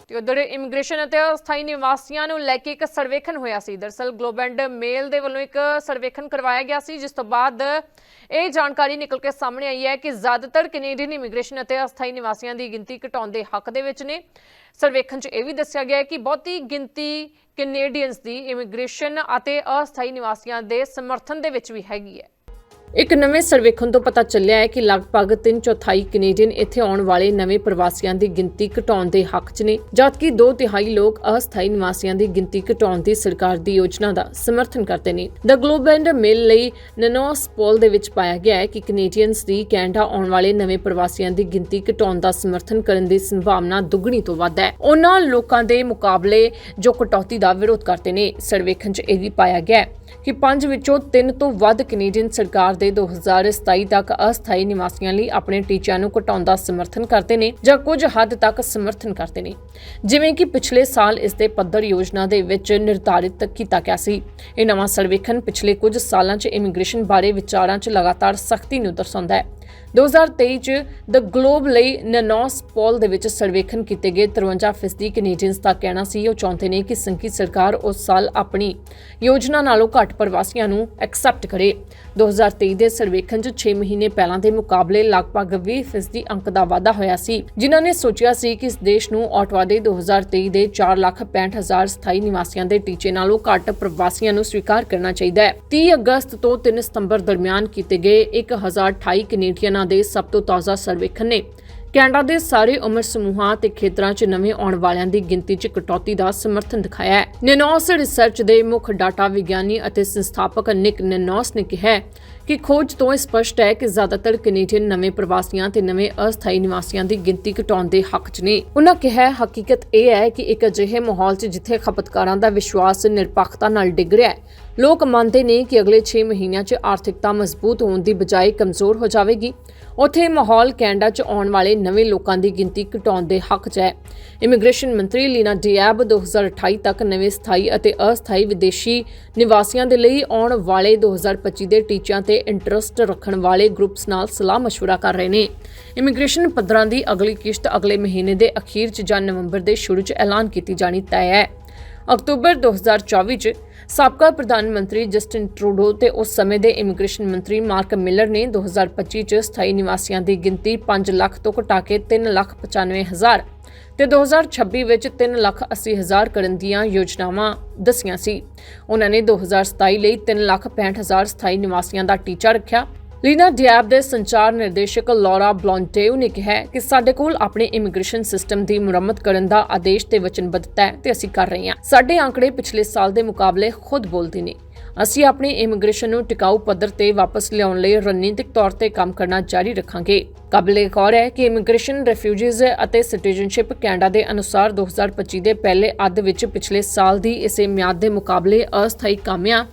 ਤੇ ਉਧਰ ਇਮੀਗ੍ਰੇਸ਼ਨ ਅਤੇ ਅਸਥਾਈ ਨਿਵਾਸੀਆਂ ਨੂੰ ਲੈ ਕੇ ਇੱਕ ਸਰਵੇਖਣ ਹੋਇਆ ਸੀ। ਦਰਸਲ ਗਲੋਬੈਂਡ ਮੇਲ ਦੇ ਵੱਲੋਂ ਇੱਕ ਸਰਵੇਖਣ ਕਰਵਾਇਆ ਗਿਆ ਸੀ, ਜਿਸ ਤੋਂ ਬਾਅਦ ਇਹ ਜਾਣਕਾਰੀ ਨਿਕਲ ਕੇ ਸਾਹਮਣੇ ਆਈ ਹੈ ਕਿ ਜ਼ਿਆਦਾਤਰ ਕੈਨੇਡੀਅਨ ਇਮੀਗ੍ਰੇਸ਼ਨ ਅਤੇ ਅਸਥਾਈ ਨਿਵਾਸੀਆਂ ਦੀ ਗਿਣਤੀ ਘਟਾਉਣ ਦੇ ਹੱਕ ਦੇ ਵਿੱਚ ਨੇ। ਸਰਵੇਖਣ 'ਚ ਇਹ ਵੀ ਦੱਸਿਆ ਗਿਆ ਹੈ ਕਿ ਬਹੁਤੀ ਗਿਣਤੀ ਕੈਨੇਡੀਅਨਸ ਦੀ ਇਮੀਗ੍ਰੇਸ਼ਨ ਅਤੇ ਅਸਥਾਈ ਨਿਵਾਸੀਆਂ ਦੇ ਸਮਰਥਨ ਦੇ ਵਿੱਚ ਵੀ ਹੈਗੀ ਹੈ। ਇੱਕ ਨਵੇਂ ਸਰਵੇਖਣ ਤੋਂ ਪਤਾ ਚੱਲਿਆ ਹੈ ਕਿ ਲਗਭਗ 3 ਚੌਥਾਈ ਕੈਨੇਡੀਅਨ ਇੱਥੇ ਆਉਣ ਵਾਲੇ ਨਵੇਂ ਪ੍ਰਵਾਸੀਆਂ ਦੀ ਗਿਣਤੀ ਘਟਾਉਣ ਦੇ ਹੱਕ 'ਚ ਨੇ, ਜਦਕਿ 2 ਤਿਹਾਈ ਲੋਕ ਅਸਥਾਈ ਨਿਵਾਸੀਆਂ ਦੀ ਗਿਣਤੀ ਘਟਾਉਣ ਦੀ ਸਰਕਾਰ ਦੀ ਯੋਜਨਾ ਦਾ ਸਮਰਥਨ ਕਰਦੇ ਨੇ। ਦ ਗਲੋਬ ਐਂਡ ਮੇਲ ਲਈ ਨਨੋਸ ਪੋਲ ਦੇ ਵਿੱਚ ਪਾਇਆ ਗਿਆ ਹੈ ਕਿ ਕੈਨੇਡੀਅਨਸ ਦੀ ਕੈਨੇਡਾ ਆਉਣ ਵਾਲੇ ਨਵੇਂ ਪ੍ਰਵਾਸੀਆਂ ਦੀ ਗਿਣਤੀ ਘਟਾਉਣ ਦਾ ਸਮਰਥਨ ਕਰਨ ਦੀ ਸੰਭਾਵਨਾ ਦੁੱਗਣੀ ਤੋਂ ਵੱਧ ਹੈ। ਉਹਨਾਂ ਲੋਕਾਂ ਦੇ ਮੁਕਾਬਲੇ ਜੋ ਕਟੌਤੀ ਦਾ ਵਿਰੋਧ ਕਰਦੇ ਨੇ, ਸਰਵੇਖਣ 'ਚ ਇਹ ਵੀ ਪਾਇਆ ਗਿਆ ਹੈ। ਕਿ ਪੰਜ ਵਿੱਚੋਂ ਤਿੰਨ ਤੋਂ ਵੱਧ ਕੈਨੇਡੀਅਨ ਸਰਕਾਰ ਦੇ 2027 ਤੱਕ ਅਸਥਾਈ ਨਿਵਾਸੀਆਂ ਲਈ ਆਪਣੇ ਟੀਚਿਆਂ ਨੂੰ ਘਟਾਉਣ ਦਾ ਸਮਰਥਨ ਕਰਦੇ ਨੇ ਜਾਂ ਕੁਝ ਹੱਦ ਤੱਕ ਸਮਰਥਨ ਕਰਦੇ ਨੇ। ਜਿਵੇਂ ਕਿ ਪਿਛਲੇ ਸਾਲ ਇਸ ਦੇ ਪੱਧਰ ਯੋਜਨਾ ਦੇ ਵਿੱਚ ਨਿਰਧਾਰਿਤ ਕੀਤਾ ਗਿਆ ਸੀ। ਇਹ ਨਵਾਂ ਸਰਵੇਖਣ ਪਿਛਲੇ ਕੁਝ ਸਾਲਾਂ 'ਚ ਇਮੀਗ੍ਰੇਸ਼ਨ ਬਾਰੇ ਵਿਚਾਰਾਂ 'ਚ ਲਗਾਤਾਰ ਸਖਤੀ ਨੂੰ ਦਰਸਾਉਂਦਾ ਹੈ। 2023 ਚ ਦ ਗਲੋਬ ਲਈ ਨਨੋਸ ਪੋਲ ਦੇ ਵਿੱਚ ਸਰਵੇਖਣ ਕੀਤੇ ਗਏ 53% ਕੈਨੇਡੀਅਨਸ ਦਾ ਕਹਿਣਾ ਸੀ ਉਹ ਚਾਹੁੰਦੇ ਨੇ ਕਿ ਸੰਘੀ ਸਰਕਾਰ ਉਸ ਸਾਲ ਆਪਣੀ ਯੋਜਨਾ ਨਾਲੋਂ ਘੱਟ ਪ੍ਰਵਾਸੀਆਂ ਨੂੰ ਐਕਸੈਪਟ ਕਰੇ। 2023 ਦੇ ਸਰਵੇਖਣ 'ਚ 6 ਮਹੀਨੇ ਪਹਿਲਾਂ ਦੇ ਮੁਕਾਬਲੇ ਲਗਭਗ 20% ਅੰਕ ਦਾ ਵਾਧਾ ਹੋਇਆ ਸੀ। ਜਿਨ੍ਹਾਂ ਨੇ ਸੋਚਿਆ ਸੀ ਕਿ ਇਸ ਦੇਸ਼ ਨੂੰ ਔਟਵਾ ਦੇ 2023 ਦੇ 4,65,000 ਸਥਾਈ ਨਿਵਾਸੀਆਂ ਦੇ ਟੀਚੇ ਨਾਲੋਂ ਘੱਟ ਪ੍ਰਵਾਸੀਆਂ ਨੂੰ ਸਵੀਕਾਰ ਕਰਨਾ ਚਾਹੀਦਾ ਹੈ। 30 ਅਗਸਤ ਤੋਂ 3 ਸਤੰਬਰ ਦਰਮਿਆਨ ਕੀਤੇ ਗਏ 1028 ਕੈਨੇਡੀਅਨਾਂ ਦੇ ਸਭ ਤੋਂ ਤਾਜ਼ਾ ਸਰਵੇਖਣ ਨੇ। ਕੈਨੇਡਾ ਦੇ ਸਾਰੇ ਉਮਰ ਸਮੂਹਾਂ ਤੇ ਖੇਤਰਾਂ 'ਚ ਨਵੇਂ ਆਉਣ ਵਾਲਿਆਂ ਦੀ ਗਿਣਤੀ 'ਚ ਕਟੌਤੀ ਦਾ ਸਮਰਥਨ ਦਿਖਾਇਆ ਹੈ। ਨੈਨੋਸ ਰਿਸਰਚ ਦੇ ਮੁੱਖ ਡਾਟਾ ਵਿਗਿਆਨੀ ਅਤੇ ਸੰਸਥਾਪਕ ਨਿਕ ਨੈਨੋਸ ਨੇ ਕਿਹਾ ਕਿ ਖੋਜ ਤੋਂ ਸਪਸ਼ਟ ਹੈ ਕਿ ਜ਼ਿਆਦਾਤਰ ਕੈਨੇਡੀਅਨ ਨਵੇਂ ਪ੍ਰਵਾਸੀਆਂ ਤੇ ਨਵੇਂ ਅਸਥਾਈ ਨਿਵਾਸੀਆਂ ਦੀ ਗਿਣਤੀ ਘਟਾਉਣ ਦੇ ਹੱਕ 'ਚ ਨੇ। ਉਹਨਾਂ ਕਿਹਾ, ਹਕੀਕਤ ਇਹ ਹੈ ਕਿ ਇੱਕ ਅਜਿਹੇ ਮਾਹੌਲ 'ਚ ਜਿੱਥੇ ਖਪਤਕਾਰਾਂ ਦਾ ਵਿਸ਼ਵਾਸ ਨਿਰਪੱਖਤਾ ਨਾਲ ਡਿੱਗ ਰਿਹਾ ਹੈ ਲੋਕ ਮੰਨਦੇ ਨੇ ਕਿ ਅਗਲੇ 6 ਮਹੀਨਿਆਂ 'ਚ ਆਰਥਿਕਤਾ ਮਜ਼ਬੂਤ ਹੋਣ ਦੀ ਬਜਾਏ ਕਮਜ਼ੋਰ ਹੋ ਜਾਵੇਗੀ ਉੱਥੇ ਇਹ ਮਾਹੌਲ ਕੈਨੇਡਾ 'ਚ ਆਉਣ ਵਾਲੇ ਨਵੇਂ ਲੋਕਾਂ ਦੀ ਗਿਣਤੀ ਘਟਾਉਣ ਦੇ ਹੱਕ 'ਚ ਹੈ ਇਮੀਗ੍ਰੇਸ਼ਨ ਮੰਤਰੀ ਲੀਨਾ ਡੀਐਬ 2028 ਤੱਕ ਨਵੇਂ ਸਥਾਈ ਅਤੇ ਅਸਥਾਈ ਵਿਦੇਸ਼ੀ ਨਿਵਾਸੀਆਂ ਦੇ ਲਈ ਆਉਣ ਵਾਲੇ 2025 ਦੇ ਟੀਚਿਆਂ ਤੇ ਇੰਟਰਸਟ ਰੱਖਣ ਵਾਲੇ ਗਰੁੱਪਸ ਨਾਲ ਸਲਾਹ مشورہ ਕਰ ਰਹੇ ਨੇ ਇਮੀਗ੍ਰੇਸ਼ਨ ਪੱਧਰਾਂ ਦੀ ਅਗਲੀ ਕਿਸ਼ਤ ਅਗਲੇ ਮਹੀਨੇ ਦੇ ਅਖੀਰ 'ਚ ਜਾਂ ਨਵੰਬਰ ਦੇ ਸ਼ੁਰੂ 'ਚ ਐਲਾਨ ਕੀਤੀ ਜਾਣੀ ਤੈਅ ਹੈ ਅਕਤੂਬਰ 2024 ਚ ਸਾਬਕਾ ਪ੍ਰਧਾਨ ਮੰਤਰੀ ਜਸਟਿਨ ਟਰੂਡੋ ਤੇ ਉਸ ਸਮੇਂ ਦੇ ਇਮੀਗ੍ਰੇਸ਼ਨ ਮੰਤਰੀ ਮਾਰਕ ਮਿਲਰ ਨੇ 2025 ਚ ਸਥਾਈ ਨਿਵਾਸੀਆਂ ਦੀ ਗਿਣਤੀ 5 ਲੱਖ ਤੋਂ ਘਟਾ ਕੇ 3 ਲੱਖ 95 ਹਜ਼ਾਰ ਤੇ 2026 ਵਿੱਚ 3 ਲੱਖ 80 ਹਜ਼ਾਰ ਕਰਨ ਦੀਆਂ ਯੋਜਨਾਵਾਂ ਦੱਸੀਆਂ ਸੀ। ਉਹਨਾਂ ਨੇ 2027 ਲਈ 3 ਲੱਖ 65 ਹਜ਼ਾਰ ਸਥਾਈ ਨਿਵਾਸੀਆਂ ਦਾ ਟੀਚਾ ਰੱਖਿਆ ਲੀਨਾ ਡਿਆਬ ਦੇ ਸੰਚਾਰ ਨਿਰਦੇਸ਼ਕ ਲੌਰਾ ਬਲੌਂਟੇਓ ਨੇ ਕਿਹਾ ਕਿ ਸਾਡੇ ਕੋਲ ਆਪਣੇ ਇਮੀਗ੍ਰੇਸ਼ਨ ਸਿਸਟਮ ਦੀ ਮੁਰੰਮਤ ਕਰਨ ਦਾ ਆਦੇਸ਼ ਤੇ ਵਚਨਬੱਧਤਾ ਹੈ ਤੇ ਅਸੀਂ ਕਰ ਰਹੇ ਹਾਂ। ਸਾਡੇ ਆંકੜੇ ਪਿਛਲੇ ਸਾਲ ਦੇ ਮੁਕਾਬਲੇ ਖੁਦ ਬੋਲਦੇ ਨੇ। ਅਸੀਂ ਆਪਣੀ ਇਮੀਗ੍ਰੇਸ਼ਨ ਨੂੰ ਟਿਕਾਊ ਪੱਧਰ ਤੇ ਵਾਪਸ ਲਿਆਉਣ ਲਈ ਰਣਨੀਤਿਕ ਤੌਰ ਤੇ ਕੰਮ ਕਰਨਾ ਜਾਰੀ ਰੱਖਾਂਗੇ। ਕਾਬਲੇ ਗੌਰ ਹੈ ਕਿ ਇਮੀਗ੍ਰੇਸ਼ਨ, ਰੈਫਿਊਜੀਜ਼ ਅਤੇ ਸਿਟੀਜ਼ਨਸ਼ਿਪ ਕੈਨੇਡਾ ਦੇ ਅਨੁਸਾਰ 2025 ਦੇ ਪਹਿਲੇ ਅੱਧ ਵਿੱਚ ਪਿਛਲੇ ਸਾਲ ਦੀ ਇਸੇ ਮਿਆਦ ਦੇ ਮੁਕਾਬਲੇ ਅਸਥਾਈ ਕਾਮਿਆਂ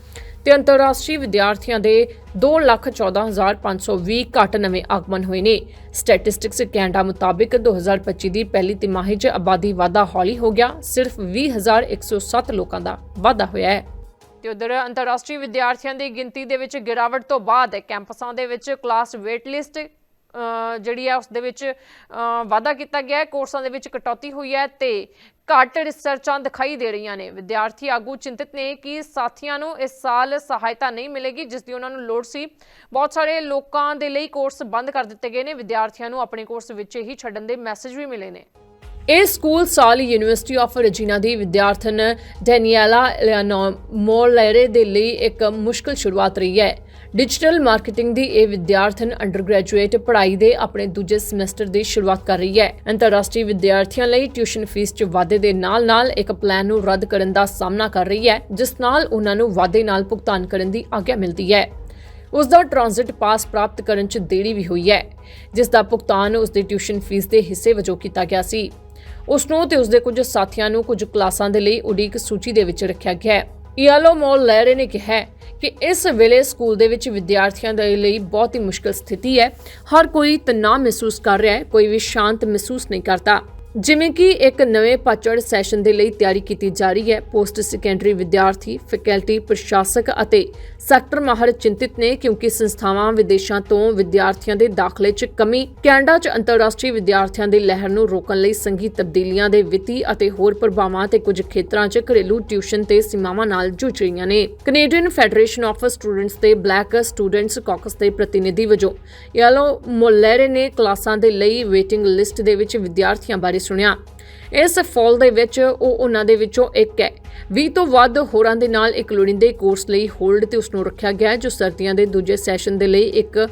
ਤੇ ਅੰਤਰਰਾਸ਼ਟਰੀ ਵਿਦਿਆਰਥੀਆਂ ਦੇ 214520 ਘੱਟ ਨਵੇਂ ਆਗਮਨ ਹੋਏ ਨੇ। ਸਟੈਟਿਸਟਿਕਸ ਕੈਨੇਡਾ ਮੁਤਾਬਿਕ 2025 ਦੀ ਪਹਿਲੀ ਤਿਮਾਹੀ 'ਚ ਆਬਾਦੀ ਵਾਧਾ ਹੌਲੀ ਹੋ ਗਿਆ ਸਿਰਫ 20107 ਲੋਕਾਂ ਦਾ ਵਾਧਾ ਹੋਇਆ ਹੈ। ਤੇ ਉਧਰ ਅੰਤਰਰਾਸ਼ਟਰੀ ਵਿਦਿਆਰਥੀਆਂ ਦੀ ਗਿਣਤੀ ਦੇ ਵਿੱਚ ਗਿਰਾਵਟ ਤੋਂ ਬਾਅਦ ਕੈਂਪਸਾਂ ਦੇ ਵਿੱਚ ਕਲਾਸ ਵੇਟ ਲਿਸਟ ਜਿਹੜੀ ਹੈ ਉਸ ਦੇ ਵਿੱਚ ਅ, ਵਾਧਾ ਕੀਤਾ ਗਿਆ ਹੈ। ਕੋਰਸਾਂ ਦੇ ਵਿੱਚ ਕਟੌਤੀ ਹੋਈ ਹੈ ਤੇ ਘੱਟ ਰਿਸਰਚਾਂ ਦਿਖਾਈ ਦੇ ਰਹੀਆਂ ਨੇ। ਵਿਦਿਆਰਥੀ ਆਗੂ ਚਿੰਤਿਤ ਨੇ ਕਿ ਸਾਥੀਆਂ ਨੂੰ ਇਸ ਸਾਲ ਸਹਾਇਤਾ ਨਹੀਂ ਮਿਲੇਗੀ, ਜਿਸ ਦੀ ਉਹਨਾਂ ਨੂੰ ਲੋੜ ਸੀ। ਬਹੁਤ ਸਾਰੇ ਲੋਕਾਂ ਦੇ ਲਈ ਕੋਰਸ ਬੰਦ ਕਰ ਦਿੱਤੇ ਗਏ ਨੇ। ਵਿਦਿਆਰਥੀਆਂ ਨੂੰ ਆਪਣੇ ਕੋਰਸ ਵਿੱਚ ਹੀ ਛੱਡਣ ਦੇ ਮੈਸੇਜ ਵੀ ਮਿਲੇ ਨੇ। ਇਹ ਸਕੂਲ ਸਾਲ ਯੂਨੀਵਰਸਿਟੀ ਆਫ ਰਜੀਨਾ ਦੀ ਵਿਦਿਆਰਥਣ ਡੈਨੀਐਲਾ ਮੋਰਲੇਰੇ ਦੇ ਲਈ ਇੱਕ ਮੁਸ਼ਕਲ ਸ਼ੁਰੂਆਤ ਰਹੀ ਹੈ। ਡਿਜੀਟਲ ਮਾਰਕੀਟਿੰਗ ਦੀ ਇਹ ਵਿਦਿਆਰਥਣ ਅੰਡਰਗ੍ਰੈਜੂਏਟ ਪੜ੍ਹਾਈ ਦੇ ਆਪਣੇ ਦੂਜੇ ਸਮੈਸਟਰ ਦੀ ਸ਼ੁਰੂਆਤ ਕਰ ਰਹੀ ਹੈ। ਅੰਤਰਰਾਸ਼ਟਰੀ ਵਿਦਿਆਰਥੀਆਂ ਲਈ ਟਿਊਸ਼ਨ ਫੀਸ 'ਚ ਵਾਧੇ ਦੇ ਨਾਲ-ਨਾਲ ਇੱਕ ਪਲਾਨ ਨੂੰ ਰੱਦ ਕਰਨ ਦਾ ਸਾਹਮਣਾ ਕਰ ਰਹੀ ਹੈ, ਜਿਸ ਨਾਲ ਉਹਨਾਂ ਨੂੰ ਵਾਧੇ ਨਾਲ ਭੁਗਤਾਨ ਕਰਨ ਦੀ ਆਗਿਆ ਮਿਲਦੀ ਹੈ। ਉਸ ਦਾ ਟ੍ਰਾਂਜ਼ਿਟ ਪਾਸ ਪ੍ਰਾਪਤ ਕਰਨ 'ਚ ਦੇਰੀ ਵੀ ਹੋਈ ਹੈ, ਜਿਸ ਦਾ ਭੁਗਤਾਨ ਉਸ ਦੀ ਟਿਊਸ਼ਨ ਫੀਸ ਦੇ ਹਿੱਸੇ ਵਜੋਂ ਕੀਤਾ ਗਿਆ ਸੀ। ਉਸ ਨੂੰ ਤੇ ਉਸ ਦੇ ਕੁਝ ਸਾਥੀਆਂ ਨੂੰ ਕੁਝ ਕਲਾਸਾਂ ਦੇ ਲਈ ਉਡੀਕ ਸੂਚੀ ਦੇ ਵਿੱਚ ਰੱਖਿਆ ਗਿਆ ਹੈ। ਇਆਲੋ ਮੋਲ ਲੈਰੇ ਨੇ ਕਿਹਾ ਕਿ ਇਸ ਵੇਲੇ ਸਕੂਲ ਦੇ ਵਿੱਚ ਵਿਦਿਆਰਥੀਆਂ ਦੇ ਲਈ ਬਹੁਤ ਹੀ ਮੁਸ਼ਕਲ ਸਥਿਤੀ ਹੈ। ਹਰ ਕੋਈ ਤਣਾਅ ਮਹਿਸੂਸ ਕਰ ਰਿਹਾ ਹੈ, ਕੋਈ ਵੀ ਸ਼ਾਂਤ ਮਹਿਸੂਸ ਨਹੀਂ ਕਰਦਾ। ਜਿਵੇਂ ਕਿ ਇੱਕ ਨਵੇਂ ਪਤਝੜ ਸੈਸ਼ਨ ਦੇ ਲਈ ਤਿਆਰੀ ਕੀਤੀ ਜਾ ਰਹੀ ਹੈ। ਪੋਸਟ ਸੈਕੰਡਰੀ ਵਿਦਿਆਰਥੀ, ਫੈਕਲਟੀ, ਪ੍ਰਸ਼ਾਸਕ ਅਤੇ ਸੈਕਟਰ ਮਾਹਰ ਚਿੰਤਿਤ ਨੇ ਕਿਉਂਕਿ ਸੰਸਥਾਵਾਂ ਵਿਦੇਸ਼ਾਂ ਤੋਂ ਵਿਦਿਆਰਥੀਆਂ ਦੇ ਦਾਖਲੇ 'ਚ ਕਮੀ, ਕੈਨੇਡਾ 'ਚ ਅੰਤਰਰਾਸ਼ਟਰੀ ਵਿਦਿਆਰਥੀਆਂ ਦੀ ਲਹਿਰ ਨੂੰ ਰੋਕਣ ਲਈ ਸੰਗੀ ਤਬਦੀਲੀਆਂ ਦੇ ਵਿੱਤੀ ਅਤੇ ਹੋਰ ਪ੍ਰਭਾਵਾਂ ਤੇ ਕੁਝ ਖੇਤਰਾਂ 'ਚ ਘਰੇਲੂ ਟਿਊਸ਼ਨ ਤੇ ਸੀਮਾਵਾਂ ਨਾਲ ਜੂਝ ਰਹੀਆਂ ਨੇ। ਕੈਨੇਡੀਅਨ ਫੈਡਰੇਸ਼ਨ ਆਫ ਸਟੂਡੈਂਟਸ ਤੇ ਬਲੈਕ ਸਟੂਡੈਂਟਸ ਕਾਕਸ ਦੇ ਪ੍ਰਤੀਨਿਧੀ ਵਜੋਂ ਯਾਲੋ ਮੋਲੇਰੇ ਨੇ ਕਲਾਸਾਂ ਦੇ ਲਈ ਵੇਟਿੰਗ ਲਿਸਟ ਦੇ ਵਿੱਚ ਵਿਦਿਆਰਥੀਆਂ ਬਾਰੇ ਸੁਣਿਆ। ਇਸ ਫੋਲ ਦੇ ਵਿੱਚ ਉਹ ਉਹਨਾਂ ਦੇ ਵਿੱਚੋਂ ਇੱਕ ਹੈ। 20 ਤੋਂ ਵੱਧ ਹੋਰਾਂ ਦੇ ਨਾਲ ਇੱਕ ਲੋੜੀਂਦੇ ਕੋਰਸ ਲਈ ਹੋਲਡ ਤੇ ਉਸ ਨੂੰ ਰੱਖਿਆ ਗਿਆ ਜੋ ਸਰਦੀਆਂ ਦੇ ਦੂਜੇ ਸੈਸ਼ਨ ਦੇ ਲਈ ਇੱਕ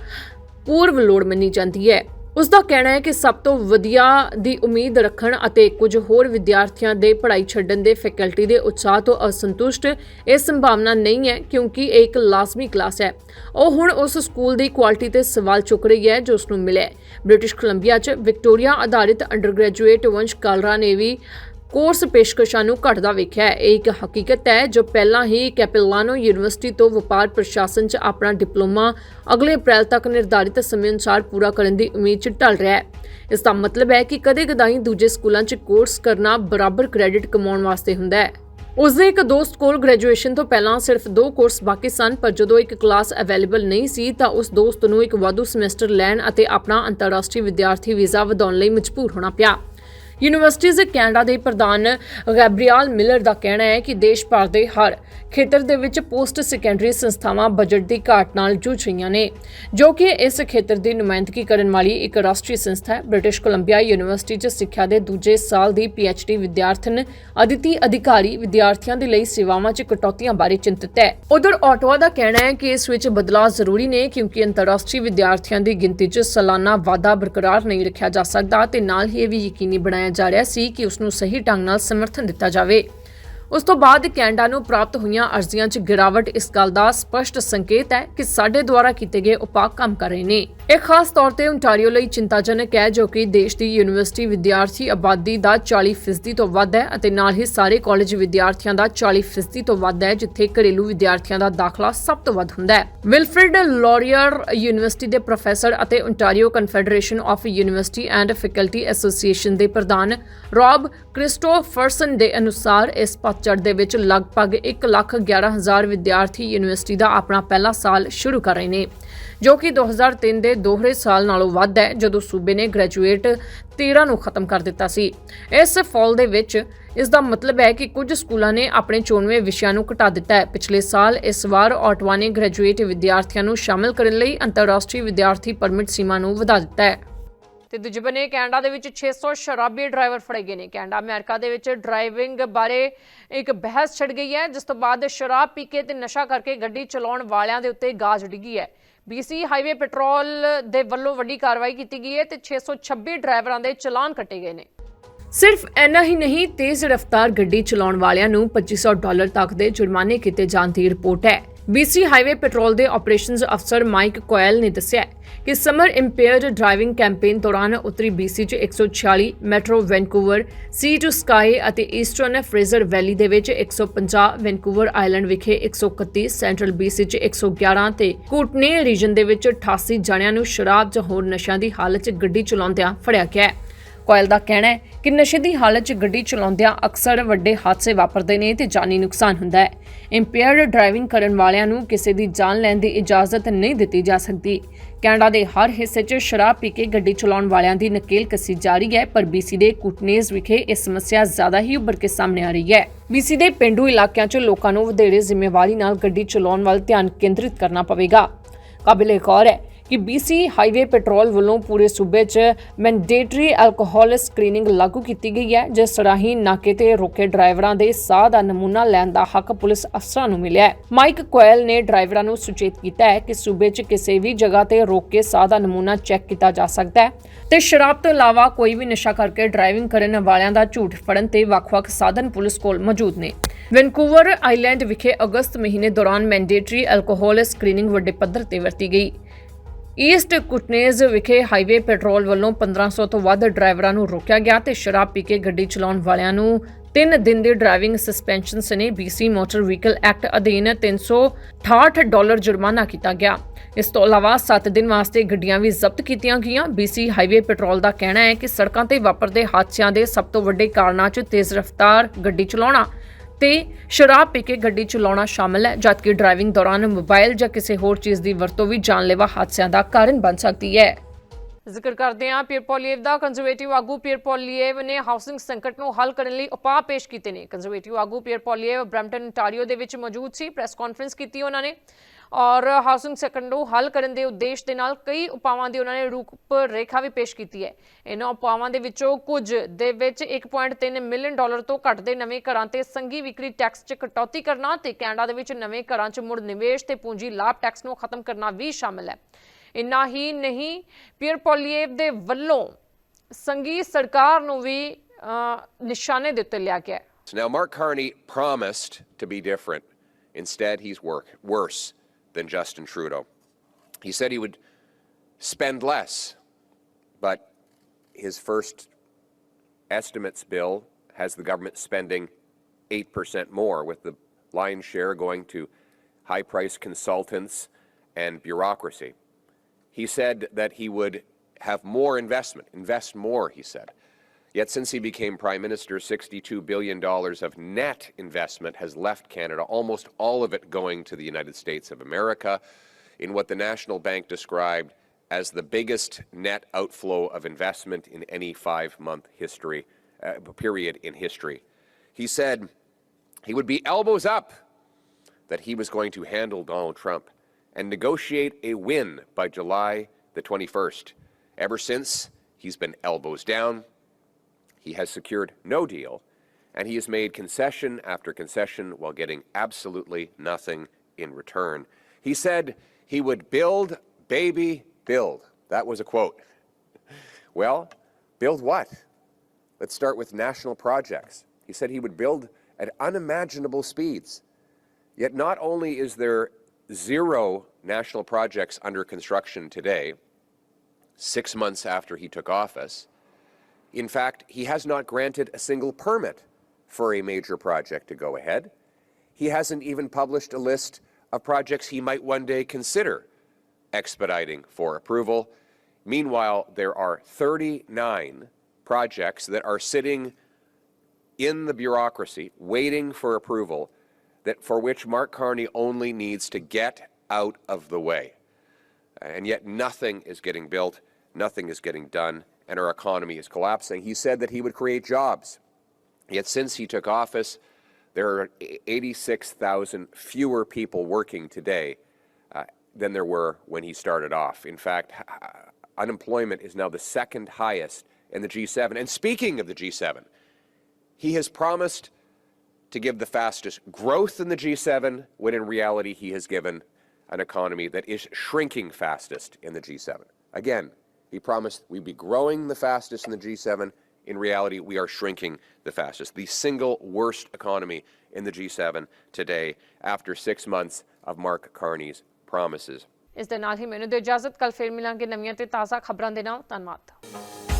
ਪੂਰਵ ਲੋੜ ਮੰਨੀ ਜਾਂਦੀ ਹੈ। ਉਸ ਦਾ ਕਹਿਣਾ ਹੈ ਕਿ ਸਭ ਤੋਂ ਵਧੀਆ ਦੀ ਉਮੀਦ ਰੱਖਣ ਅਤੇ ਕੁਝ ਹੋਰ ਵਿਦਿਆਰਥੀਆਂ ਦੇ ਪੜ੍ਹਾਈ ਛੱਡਣ ਦੇ ਫੈਕਲਟੀ ਦੇ ਉਤਸ਼ਾਹ ਤੋਂ ਅਸੰਤੁਸ਼ਟ, ਇਹ ਸੰਭਾਵਨਾ ਨਹੀਂ ਹੈ ਕਿਉਂਕਿ ਇਹ ਇੱਕ ਲਾਜ਼ਮੀ ਕਲਾਸ ਹੈ। ਉਹ ਹੁਣ ਉਸ ਸਕੂਲ ਦੀ ਕੁਆਲਿਟੀ ਤੇ ਸਵਾਲ ਚੁੱਕ ਰਹੀ ਹੈ ਜੋ ਉਸ ਨੂੰ ਮਿਲਿਆ ਬ੍ਰਿਟਿਸ਼ ਕੋਲੰਬੀਆ 'ਚ ਵਿਕਟੋਰੀਆ ਆਧਾਰਿਤ ਅੰਡਰਗ੍ਰੈਜੂਏਟ ਵੰਸ਼ ਕਾਲਰਾ ਨੇ ਵੀ ਕੋਰਸ ਪੇਸ਼ਕਸ਼ਾਂ ਨੂੰ ਘਟਦਾ ਵੇਖਿਆ ਹੈ। ਇਹ ਇੱਕ ਹਕੀਕਤ ਹੈ, ਜੋ ਪਹਿਲਾਂ ਹੀ ਕੈਪੇਲਾਨੋ ਯੂਨੀਵਰਸਿਟੀ ਤੋਂ ਵਪਾਰ ਪ੍ਰਸ਼ਾਸਨ 'ਚ ਆਪਣਾ ਡਿਪਲੋਮਾ ਅਗਲੇ ਅਪ੍ਰੈਲ ਤੱਕ ਨਿਰਧਾਰਿਤ ਸਮੇਂ ਅਨੁਸਾਰ ਪੂਰਾ ਕਰਨ ਦੀ ਉਮੀਦ 'ਚ ਢਲ ਰਿਹਾ ਹੈ। ਇਸ ਦਾ ਮਤਲਬ ਹੈ ਕਿ ਕਦੇ-ਕਦਾਈ ਦੂਜੇ ਸਕੂਲਾਂ 'ਚ ਕੋਰਸ ਕਰਨਾ ਬਰਾਬਰ ਕ੍ਰੈਡਿਟ ਕਮਾਉਣ ਵਾਸਤੇ ਹੁੰਦਾ ਹੈ। ਉਸ ਦੇ ਇੱਕ ਦੋਸਤ ਕੋਲ ਗ੍ਰੈਜੂਏਸ਼ਨ ਤੋਂ ਪਹਿਲਾਂ ਸਿਰਫ ਦੋ ਕੋਰਸ ਬਾਕੀ ਸਨ, ਪਰ ਜਦੋਂ ਇੱਕ ਕਲਾਸ ਅਵੇਲੇਬਲ ਨਹੀਂ ਸੀ, ਤਾਂ ਉਸ ਦੋਸਤ ਨੂੰ ਇੱਕ ਵਾਧੂ ਸਮੈਸਟਰ ਲੈਣ ਅਤੇ ਆਪਣਾ ਅੰਤਰਰਾਸ਼ਟਰੀ ਵਿਦਿਆਰਥੀ ਵੀਜ਼ਾ ਵਧਾਉਣ ਲਈ ਮਜਬੂਰ ਹੋਣਾ ਪਿਆ। ਯੂਨੀਵਰਸਿਟੀਜ਼ ਕੈਨੇਡਾ ਦੇ ਪ੍ਰਧਾਨ ਗੈਬਰੀਅਲ ਮਿਲਰ ਦਾ ਕਹਿਣਾ ਹੈ ਕਿ ਦੇਸ਼ ਭਰ ਦੇ ਹਰ ਖੇਤਰ ਦੇ ਵਿੱਚ ਪੋਸਟ ਸੈਕੰਡਰੀ ਸੰਸਥਾਵਾਂ ਬਜਟ ਦੀ ਘਾਟ ਨਾਲ ਜੂਝ ਰਹੀਆਂ ਨੇ, ਜੋ ਕਿ ਇਸ ਖੇਤਰ ਦੀ ਨੁਮਾਇੰਦਗੀ ਕਰਨ ਵਾਲੀ ਇੱਕ ਰਾਸ਼ਟਰੀ ਸੰਸਥਾ ਹੈ। ਬ੍ਰਿਟਿਸ਼ ਕੋਲੰਬੀਆ ਯੂਨੀਵਰਸਿਟੀ 'ਚ ਸਿੱਖਿਆ ਦੇ ਦੂਜੇ ਸਾਲ ਦੀ ਡੀ ਵਿਦਿਆਰਥਣ ਅਦਿਤੀ ਅਧਿਕਾਰੀ ਵਿਦਿਆਰਥੀਆਂ ਦੇ ਲਈ ਸੇਵਾਵਾਂ 'ਚ ਕਟੌਤੀਆਂ ਬਾਰੇ ਚਿੰਤਤ ਹੈ। ਉਧਰ ਆਟਵਾ ਦਾ ਕਹਿਣਾ ਹੈ ਕਿ ਇਸ ਵਿੱਚ ਬਦਲਾਅ ਜ਼ਰੂਰੀ ਨੇ, ਕਿਉਂਕਿ ਅੰਤਰਰਾਸ਼ਟਰੀ ਵਿਦਿਆਰਥੀਆਂ ਦੀ ਗਿਣਤੀ 'ਚ ਸਾਲਾਨਾ ਵਾਧਾ ਬਰਕਰਾਰ ਨਹੀਂ ਰੱਖਿਆ ਜਾ ਸਕਦਾ ਤੇ ਨਾਲ ਹੀ ਇਹ ਵੀ ਯਕੀਨੀ ਬਣਾਇਆ ਜਾ ਰਿਹਾ ਸੀ ਕਿ ਉਸ ਨੂੰ ਸਹੀ ਢੰਗ ਨਾਲ ਸਮਰਥਨ ਦਿੱਤਾ ਜਾਵੇ। ਉਸ ਤੋਂ ਬਾਅਦ ਕੈਨੇਡਾ ਨੂੰ ਪ੍ਰਾਪਤ ਹੋਈਆਂ ਅਰਜ਼ੀਆਂ 'ਚ ਗਿਰਾਵਟ, ਇਸ ਗੱਲ ਦਾ ਸਪਸ਼ਟ ਸੰਕੇਤ ਹੈ ਕਿ ਸਾਡੇ ਦੁਆਰਾ ਕੀਤੇ ਗਏ ਉਪਾਅ ਕੰਮ ਕਰ ਰਹੇ ਨੇ। ਇਹ ਖਾਸ ਤੌਰ ਤੇ ਓਨਟਾਰੀਓ ਲਈ ਚਿੰਤਾਜਨਕ ਹੈ, ਜੋ ਕਿ ਦੇਸ਼ ਦੀ ਯੂਨੀਵਰਸਿਟੀ ਵਿਦਿਆਰਥੀ ਆਬਾਦੀ ਦਾ 40% ਤੋਂ ਵੱਧ ਹੈ ਅਤੇ ਨਾਲ ਹੀ ਸਾਰੇ ਕਾਲਜ ਵਿਦਿਆਰਥੀਆਂ ਦਾ 40% ਤੋਂ ਵੱਧ ਹੈ, ਜਿੱਥੇ ਘਰੇਲੂ ਵਿਦਿਆਰਥੀਆਂ ਦਾ ਦਾਖਲਾ ਸਭ ਤੋਂ ਵੱਧ ਹੁੰਦਾ ਹੈ। ਵਿਲਫਰਡ ਲੋਰੀਅਰ ਯੂਨੀਵਰਸਿਟੀ ਦੇ ਪ੍ਰੋਫੈਸਰ ਅਤੇ Ontario Confederation of University and Faculty Association ਦੇ ਪ੍ਰਧਾਨ ਰੌਬ ਕ੍ਰਿਸਟੋਫਰਸਨ ਦੇ ਅਨੁਸਾਰ ਇਸ ਪਤਝੜ ਦੇ ਵਿੱਚ ਲਗਭਗ 111000 ਵਿਦਿਆਰਥੀ ਯੂਨੀਵਰਸਿਟੀ ਦਾ ਆਪਣਾ ਪਹਿਲਾ ਸਾਲ ਸ਼ੁਰੂ ਕਰ ਰਹੇ ਨੇ, ਜੋ ਕਿ 2003 ਦੇ ਦੋਹਰੇ ਸਾਲ ਨਾਲੋਂ ਵੱਧ ਹੈ, ਜਦੋਂ ਸੂਬੇ ਨੇ ਗ੍ਰੈਜੂਏਟ 13 ਨੂੰ ਖਤਮ ਕਰ ਦਿੱਤਾ ਸੀ। ਇਸ ਫਾਲ ਦੇ ਵਿੱਚ ਇਸ ਦਾ ਮਤਲਬ ਹੈ ਕਿ ਕੁਝ ਸਕੂਲਾਂ ਨੇ ਆਪਣੇ 94 ਵਿਸ਼ਿਆਂ ਨੂੰ ਘਟਾ ਦਿੱਤਾ ਹੈ। ਪਿਛਲੇ ਸਾਲ ਇਸ ਵਾਰ ਆਟਵਾ ਨੇ ਗ੍ਰੈਜੂਏਟ ਵਿਦਿਆਰਥੀਆਂ ਨੂੰ ਸ਼ਾਮਲ ਕਰਨ ਲਈ ਅੰਤਰਰਾਸ਼ਟਰੀ ਵਿਦਿਆਰਥੀ ਪਰਮਿਟ ਸੀਮਾ ਨੂੰ ਵਧਾ ਦਿੱਤਾ ਹੈ। ਤੇ ਦੂਜੇ ਬੰਨੇ ਕੈਨੇਡਾ ਦੇ ਵਿੱਚ 600 ਸ਼ਰਾਬੀ ਡਰਾਈਵਰ ਫੜੇ ਗਏ ਨੇ। ਕੈਨੇਡਾ, ਅਮਰੀਕਾ ਦੇ ਵਿੱਚ ਡਰਾਈਵਿੰਗ ਬਾਰੇ ਇੱਕ ਬਹਿਸ ਛਿੜ ਗਈ ਹੈ, ਜਿਸ ਤੋਂ ਬਾਅਦ ਸ਼ਰਾਬ ਪੀ ਕੇ ਤੇ ਨਸ਼ਾ ਕਰਕੇ ਗੱਡੀ ਚਲਾਉਣ ਵਾਲਿਆਂ ਦੇ ਉੱਤੇ ਗਾਜ ਡਿੱਗੀ ਹੈ। BC ਹਾਈਵੇ ਪੈਟਰੋਲ ਦੇ ਵੱਲੋਂ ਵੱਡੀ ਕਾਰਵਾਈ ਕੀਤੀ ਗਈ ਹੈ ਤੇ 626 ਡਰਾਈਵਰਾਂ ਦੇ ਚਲਾਨ ਕੱਟੇ ਗਏ ਨੇ। ਸਿਰਫ ਇੰਨਾ ਹੀ ਨਹੀਂ, ਤੇਜ਼ ਰਫ਼ਤਾਰ ਗੱਡੀ ਚਲਾਉਣ ਵਾਲਿਆਂ ਨੂੰ 2500 ਡਾਲਰ ਤੱਕ ਦੇ ਜੁਰਮਾਨੇ ਕੀਤੇ ਜਾਣ ਦੀ ਰਿਪੋਰਟ ਹੈ। BC ਹਾਈਵੇ ਪੈਟਰੋਲ ਦੇ ਆਪਰੇਸ਼ਨਸ ਅਫਸਰ ਮਾਈਕ ਕੋਇਲ ਨੇ ਦੱਸਿਆ ਕਿ ਸਮਰ ਇੰਪੇਅਰਡ ਡਰਾਈਵਿੰਗ ਕੈਂਪੇਨ ਦੌਰਾਨ ਉੱਤਰੀ BC 'ਚ 146 Metro Vancouver Sea to Sky ਅਤੇ ਈਸਟਰਨ ਫਰੇਜ਼ਰ ਵੈਲੀ ਦੇ ਵਿੱਚ 150 ਵੈਨਕੂਵਰ ਆਈਲੈਂਡ ਵਿਖੇ 131 ਸੈਂਟਰਲ BC 'ਚ 111 ਤੇ ਕੂਟਨੇ ਰੀਜਨ ਦੇ ਵਿੱਚ 88 ਜਣਿਆਂ ਨੂੰ ਸ਼ਰਾਬ ਜਾਂ ਹੋਰ ਨਸ਼ਿਆਂ ਦੀ ਹਾਲਤ 'ਚ ਗੱਡੀ ਚਲਾਉਂਦਿਆਂ ਫੜਿਆ ਗਿਆ ਹੈ। ਕੋਇਲ ਦਾ ਕਹਿਣਾ ਹੈ ਕਿ ਨਸ਼ੇ ਦੀ ਹਾਲਤ 'ਚ ਗੱਡੀ ਚਲਾਉਂਦਿਆਂ ਅਕਸਰ ਵੱਡੇ ਹਾਦਸੇ ਵਾਪਰਦੇ ਨੇ ਤੇ ਜਾਨੀ ਨੁਕਸਾਨ ਹੁੰਦਾ ਹੈ। ਇੰਪੇਅਰਡ ਡਰਾਈਵਿੰਗ ਕਰਨ ਵਾਲਿਆਂ ਨੂੰ ਕਿਸੇ ਦੀ ਜਾਨ ਲੈਣ ਦੀ ਇਜਾਜ਼ਤ ਨਹੀਂ ਦਿੱਤੀ ਜਾ ਸਕਦੀ। ਕੈਨੇਡਾ ਦੇ ਹਰ ਹਿੱਸੇ 'ਚ ਸ਼ਰਾਬ ਪੀ ਕੇ ਗੱਡੀ ਚਲਾਉਣ ਵਾਲਿਆਂ ਦੀ ਨਕੇਲ ਕੱਸੀ ਜਾ ਰਹੀ ਹੈ, ਪਰ BC ਦੇ ਕੁਟਨੇਜ਼ ਵਿਖੇ ਇਹ ਸਮੱਸਿਆ ਜ਼ਿਆਦਾ ਹੀ ਉੱਭਰ ਕੇ ਸਾਹਮਣੇ ਆ ਰਹੀ ਹੈ। BC ਦੇ ਪਿੰਡੂ ਇਲਾਕਿਆਂ 'ਚ ਲੋਕਾਂ ਨੂੰ ਵਧੇਰੇ ਜ਼ਿੰਮੇਵਾਰੀ ਨਾਲ ਗੱਡੀ ਚਲਾਉਣ ਵੱਲ ਧਿਆਨ ਕੇਂਦਰਿਤ ਕਰਨਾ ਪਵੇਗਾ। ਕਾਬਿਲੇ ਗੌਰ ਹੈ ਕਿ BC ਹਾਈਵੇ ਪੈਟਰੋਲ ਵੱਲੋਂ ਪੂਰੇ ਸੂਬੇ 'ਚ ਮੈਂਡੇਟਰੀ ਐਲਕੋਹਲ ਸਕਰੀਨਿੰਗ ਲਾਗੂ ਕੀਤੀ ਗਈ ਹੈ, ਜਿਸ ਰਾਹੀਂ ਨਾਕੇ ਤੇ ਰੋਕੇ ਡਰਾਈਵਰਾਂ ਦੇ ਸਾਹ ਦਾ ਨਮੂਨਾ ਲੈਣ ਦਾ ਹੱਕ ਪੁਲਿਸ ਅਫਸਰਾਂ ਨੂੰ ਮਿਲਿਆ ਹੈ। ਮਾਈਕ ਕੋਇਲ ਨੇ ਡਰਾਈਵਰਾਂ ਨੂੰ ਸੁਚੇਤ ਕੀਤਾ ਹੈ ਕਿ ਸੂਬੇ 'ਚ ਕਿਸੇ ਵੀ ਜਗ੍ਹਾ ਤੇ ਰੋਕ ਕੇ ਸਾਹ ਦਾ ਨਮੂਨਾ ਚੈੱਕ ਕੀਤਾ ਜਾ ਸਕਦਾ ਹੈ ਤੇ ਸ਼ਰਾਬ ਤੋਂ ਇਲਾਵਾ ਕੋਈ ਵੀ ਨਸ਼ਾ ਕਰਕੇ ਡਰਾਈਵਿੰਗ ਕਰਨ ਵਾਲਿਆਂ ਦਾ ਝੂਠ ਫੜਨ ਤੇ ਵੱਖ-ਵੱਖ ਸਾਧਨ ਪੁਲਿਸ ਕੋਲ ਮੌਜੂਦ ਨੇ। ਵੈਨਕੂਵਰ ਆਈਲੈਂਡ ਵਿਖੇ ਅਗਸਤ ਮਹੀਨੇ ਦੌਰਾਨ ਮੈਂਡੇਟਰੀ ਐਲਕੋਹਲ ਸਕਰੀਨਿੰਗ ਵੱਡੇ ਪੱਧਰ ਤੇ ਵਰਤੀ ਗਈ। ਈਸਟ ਕੁਟਨੇਜ਼ ਵਿਖੇ ਹਾਈਵੇ ਪੈਟਰੋਲ ਵੱਲੋਂ 1500 ਤੋਂ ਵੱਧ ਡਰਾਈਵਰਾਂ ਨੂੰ ਰੋਕਿਆ ਗਿਆ ਤੇ ਸ਼ਰਾਬ ਪੀ ਕੇ ਗੱਡੀ ਚਲਾਉਣ ਵਾਲਿਆਂ ਨੂੰ 3 ਦਿਨ ਦੀ ਡਰਾਈਵਿੰਗ ਸਸਪੈਂਸ਼ਨ ਸਨੇ BC ਮੋਟਰ ਵਹੀਕਲ ਐਕਟ ਅਧੀਨ 368 ਡਾਲਰ ਜੁਰਮਾਨਾ ਕੀਤਾ ਗਿਆ। ਇਸ ਤੋਂ ਇਲਾਵਾ 7 ਦਿਨ ਵਾਸਤੇ ਗੱਡੀਆਂ ਵੀ ਜ਼ਬਤ ਕੀਤੀਆਂ ਗਈਆਂ। BC ਹਾਈਵੇ ਪੈਟਰੋਲ ਦਾ ਕਹਿਣਾ ਹੈ ਕਿ ਸੜਕਾਂ ਤੇ ਵਾਪਰਦੇ ਹਾਦਸਿਆਂ ਦੇ ਸਭ ਤੋਂ ਵੱਡੇ ਕਾਰਨਾਂ 'ਚ ਤੇਜ਼ ਰਫ਼ਤਾਰ ਗੱਡੀ ਚਲਾਉਣਾ ਤੇ ਸ਼ਰਾਬ ਪੀ ਕੇ ਗੱਡੀ ਚਲਾਉਣਾ ਸ਼ਾਮਲ ਹੈ। ਜਦਕਿ ਡਰਾਈਵਿੰਗ ਦੌਰਾਨ ਮੋਬਾਈਲ ਜਾਂ ਕਿਸੇ ਹੋਰ ਚੀਜ਼ ਦੀ ਵਰਤੋਂ ਵੀ ਜਾਨਲੇਵਾ ਹਾਦਸਿਆਂ ਦਾ ਕਾਰਨ ਬਣ ਸਕਦੀ ਹੈ। ਜ਼ਿਕਰ ਕਰਦੇ ਹਾਂ ਪੀਰਪੋਲੀਏਵ ਦਾ। ਕੰਜ਼ਰਵੇਟਿਵ ਆਗੂ ਪੀਰਪੋਲੀਏਵ ਨੇ ਹਾਊਸਿੰਗ ਸੰਕਟ ਨੂੰ ਹੱਲ ਕਰਨ ਲਈ ਉਪਾਅ ਪੇਸ਼ ਕੀਤੇ ਨੇ। ਕੰਜ਼ਰਵੇਟਿਵ ਆਗੂ ਪੀਰ ਪੋਲੀਏਵ ਬ੍ਰੈਂਪਟਨ ontario ਦੇ ਵਿੱਚ ਮੌਜੂਦ ਸੀ। ਪ੍ਰੈਸ ਕਾਨਫਰੰਸ ਕੀਤੀ ਉਹਨਾਂ ਨੇ। ਔਰ ਹਾਊਸਿੰਗ ਸੰਕਟ ਨੂੰ ਹੱਲ ਕਰਨ ਦੇ ਉਦੇਸ਼ ਦੇ ਨਾਲ ਕਈ ਉਪਾਵਾਂ ਦੀ ਉਹਨਾਂ ਨੇ ਰੂਪ ਰੇਖਾ ਵੀ ਪੇਸ਼ ਕੀਤੀ ਹੈ। ਇਹਨਾਂ ਉਪਾਵਾਂ ਦੇ ਵਿੱਚੋਂ ਕੁਝ ਦੇ ਵਿੱਚ 1.3 ਮਿਲੀਅਨ ਡਾਲਰ ਤੋਂ ਘੱਟ ਦੇ ਨਵੇਂ ਘਰਾਂ ਤੇ ਸੰਗੀ ਵਿਕਰੀ ਟੈਕਸ 'ਚ ਕਟੌਤੀ ਕਰਨਾ ਤੇ ਕੈਨੇਡਾ ਦੇ ਵਿੱਚ ਨਵੇਂ ਘਰਾਂ 'ਚ ਮੁੜ ਨਿਵੇਸ਼ ਤੇ ਪੂੰਜੀ ਲਾਭ ਟੈਕਸ ਨੂੰ ਖਤਮ ਕਰਨਾ ਵੀ ਸ਼ਾਮਲ ਹੈ। ਇੰਨਾ ਹੀ ਨਹੀਂ ਪੀਅਰ ਪੋਲੀਏਵ ਦੇ ਵੱਲੋਂ ਸੰਗੀ ਸਰਕਾਰ ਨੂੰ ਵੀ ਨਿਸ਼ਾਨੇ ਦੇ ਉੱਤੇ ਲਿਆ ਗਿਆ Now, Mark Carney promised to be different. Instead, he's work, worse. Than Justin Trudeau. He said he would spend less, but his first estimates bill has the government spending 8% more, with the lion's share going to high priced consultants and bureaucracy. He said that he would have more investment, invest more, he said. Yet since he became Prime Minister, $62 billion of net investment has left Canada, almost all of it going to the United States of America, in what the National Bank described as the biggest net outflow of investment in any five month history, uh, period in history. He said he would be elbows up that he was going to handle Donald Trump and negotiate a win by July the 21st. Ever since, he's been elbows down. He has secured no deal, and he has made concession after concession while getting absolutely nothing in return. He said he would build, baby, build. That was a quote. Well, build what? Let's start with national projects. He said he would build at unimaginable speeds. Yet not only is there zero national projects under construction today, six months after he took office, in fact, he has not granted a single permit for a major project to go ahead. He hasn't even published a list of projects he might one day consider expediting for approval. Meanwhile, there are 39 projects that are sitting in the bureaucracy waiting for approval that for which Mark Carney only needs to get out of the way. And yet nothing is getting built, nothing is getting done, and our economy is collapsing. He said that he would create jobs. Yet since he took office, there are 86,000 fewer people working today uh, than there were when he started off. In fact, unemployment is now the second highest in the G7. And speaking of the G7, he has promised to give the fastest growth in the G7 when in reality he has given an economy that is shrinking fastest in the G7. Again, he promised we'd be growing the fastest in the G7. In reality, we are shrinking the fastest. The single worst economy in the G7 today after six months of Mark Carney's promises. ਇਸ ਦੇ ਨਾਲ ਹੀ ਮੈਨੂੰ ਦਿਓ ਇਜਾਜ਼ਤ ਕੱਲ ਫੇਰ ਮਿਲਾਂਗੇ ਨਵੀਆਂ ਤੇ ਤਾਜ਼ਾ ਖਬਰਾਂ ਦੇ ਨਾਲ ਧੰਨਵਾਦ